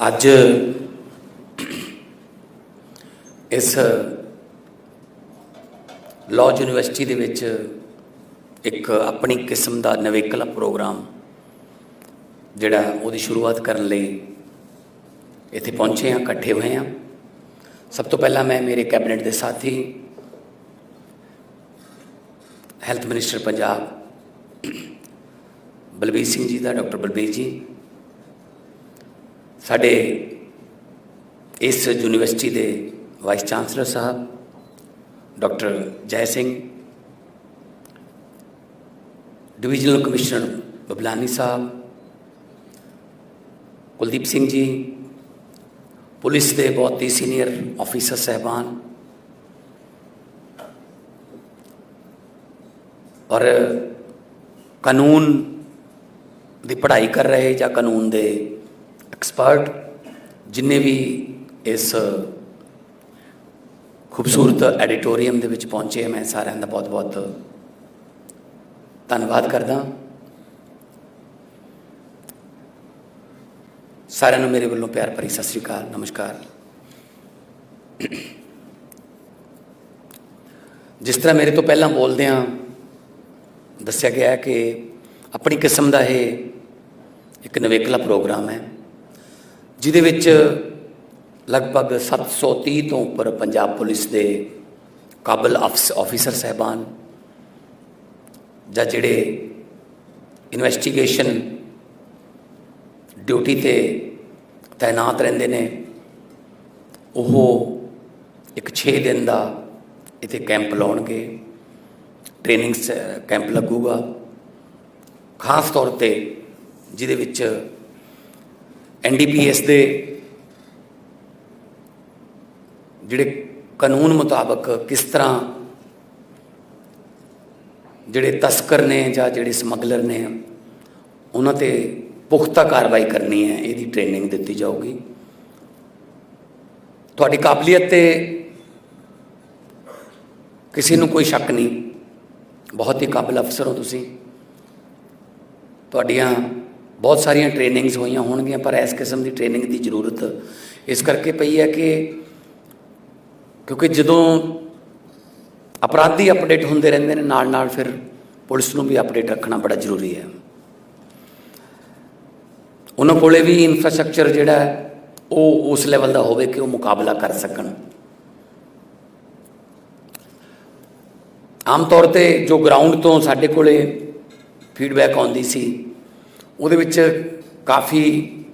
ਅੱਜ ਇਸ law university ਦੇ ਵਿੱਚ ਇੱਕ ਆਪਣੀ ਕਿਸਮ ਦਾ ਨਵੇਕਲਾ ਪ੍ਰੋਗਰਾਮ ਜਿਹੜਾ ਉਹਦੀ ਸ਼ੁਰੂਆਤ ਕਰਨ ਲਈ ਇੱਥੇ ਪਹੁੰਚੇ ਹਾਂ, ਇਕੱਠੇ ਹੋਏ ਹਾਂ। ਸਭ ਤੋਂ ਪਹਿਲਾਂ ਮੈਂ ਮੇਰੇ ਕੈਬਨਿਟ ਦੇ ਸਾਥੀ, ਹੈਲਥ ਮਿਨਿਸਟਰ ਪੰਜਾਬ ਬਲਬੀਰ ਸਿੰਘ ਜੀ ਦਾ, ਡਾਕਟਰ ਬਲਬੀਰ ਜੀ ਸਾਡੇ ਇਸ ਯੂਨੀਵਰਸਿਟੀ ਦੇ vice chancellor sahib, doctor Jai Singh, divisional commissioner Bablani sahib, Kuldeep Singh ji, police ਦੇ ਬਹੁਤ ਹੀ ਸੀਨੀਅਰ ਆਫੀਸਰ ਸਹਿਬਾਨ ਔਰ ਕਾਨੂੰਨ ਦੀ ਪੜ੍ਹਾਈ ਕਰ ਰਹੇ ਜਾਂ ਕਾਨੂੰਨ ਦੇ ਐਕਸਪਰਟ ਜਿੰਨੇ ਵੀ ਇਸ ਖੂਬਸੂਰਤ ਐਡੀਟੋਰੀਅਮ ਦੇ ਵਿੱਚ ਪਹੁੰਚੇ ਮੈਂ ਸਾਰਿਆਂ ਦਾ ਬਹੁਤ-ਬਹੁਤ ਧੰਨਵਾਦ ਕਰਦਾ। ਸਾਰਿਆਂ ਨੂੰ ਮੇਰੇ ਵੱਲੋਂ ਪਿਆਰ ਭਰੀ ਸਤਿ ਸ੍ਰੀ ਅਕਾਲ, ਨਮਸਕਾਰ। ਜਿਸ ਤਰ੍ਹਾਂ ਮੇਰੇ ਤੋਂ ਪਹਿਲਾਂ ਬੋਲਦਿਆਂ ਦੱਸਿਆ ਗਿਆ ਕਿ ਆਪਣੀ ਕਿਸਮ ਦਾ ਇਹ ਇੱਕ ਨਵੇਕਲਾ ਪ੍ਰੋਗਰਾਮ ਹੈ। ਜਿਹਦੇ ਵਿੱਚ ਲਗਭਗ 730 ਤੋਂ ਉੱਪਰ ਪੰਜਾਬ ਪੁਲਿਸ ਦੇ ਕਾਬਲ ਆਫੀਸਰ ਸਹਿਬਾਨ ਜਾਂ ਜਿਹੜੇ ਇਨਵੈਸਟੀਗੇਸ਼ਨ ਡਿਊਟੀ ਤੇ ਤਾਇਨਾਤ ਰਹਿੰਦੇ ਨੇ, ਉਹ ਇੱਕ 6 ਦਿਨ ਦਾ ਇੱਥੇ ਕੈਂਪ ਲਾਉਣਗੇ ਟ੍ਰੇਨਿੰਗ ਕੈਂਪ ਲੱਗੂਗਾ। ਖਾਸ ਤੌਰ ਤੇ ਜਿਹਦੇ ਵਿੱਚ ਐਨਡੀਪੀਐਸ ਦੇ ਜਿਹੜੇ ਕਾਨੂੰਨ ਮੁਤਾਬਕ ਕਿਸ ਤਰ੍ਹਾਂ ਜਿਹੜੇ ਤਸਕਰ ਨੇ ਜਾਂ ਜਿਹੜੇ ਸਮਗਲਰ ਨੇ, ਉਹਨਾਂ ਤੇ ਪੁਖਤਾ ਕਾਰਵਾਈ ਕਰਨੀ ਹੈ, ਇਹਦੀ ਟ੍ਰੇਨਿੰਗ ਦਿੱਤੀ ਜਾਊਗੀ। ਤੁਹਾਡੀ ਕਾਬਲੀਅਤ ਤੇ ਕਿਸੇ ਨੂੰ ਕੋਈ ਸ਼ੱਕ ਨਹੀਂ। ਬਹੁਤ ਹੀ ਕਾਬਿਲ ਅਫਸਰ ਹੋ ਤੁਸੀਂ। ਤੁਹਾਡੀਆਂ ਬਹੁਤ ਸਾਰੀਆਂ ਟ੍ਰੇਨਿੰਗਸ ਹੋਈਆਂ ਹੋਣਗੀਆਂ, ਪਰ ਇਸ ਕਿਸਮ ਦੀ ਟ੍ਰੇਨਿੰਗ ਦੀ ਜ਼ਰੂਰਤ ਇਸ ਕਰਕੇ ਪਈ ਹੈ ਕਿ ਕਿਉਂਕਿ ਜਦੋਂ ਅਪਰਾਧੀ ਅਪਡੇਟ ਹੁੰਦੇ ਰਹਿੰਦੇ ਨੇ ਨਾਲ ਨਾਲ ਫਿਰ ਪੁਲਿਸ ਨੂੰ ਵੀ ਅਪਡੇਟ ਰੱਖਣਾ ਬੜਾ ਜ਼ਰੂਰੀ ਹੈ। ਉਹਨਾਂ ਕੋਲੇ ਵੀ ਇਨਫਰਾਸਟ੍ਰਕਚਰ ਜਿਹੜਾ ਉਹ ਉਸ ਲੈਵਲ ਦਾ ਹੋਵੇ ਕਿ ਉਹ ਮੁਕਾਬਲਾ ਕਰ ਸਕਣ। ਆਮ ਤੌਰ ਤੇ ਜੋ ਗਰਾਊਂਡ ਤੋਂ ਸਾਡੇ ਕੋਲੇ ਫੀਡਬੈਕ ਆਉਂਦੀ ਸੀ ਉਹਦੇ ਵਿੱਚ ਕਾਫੀ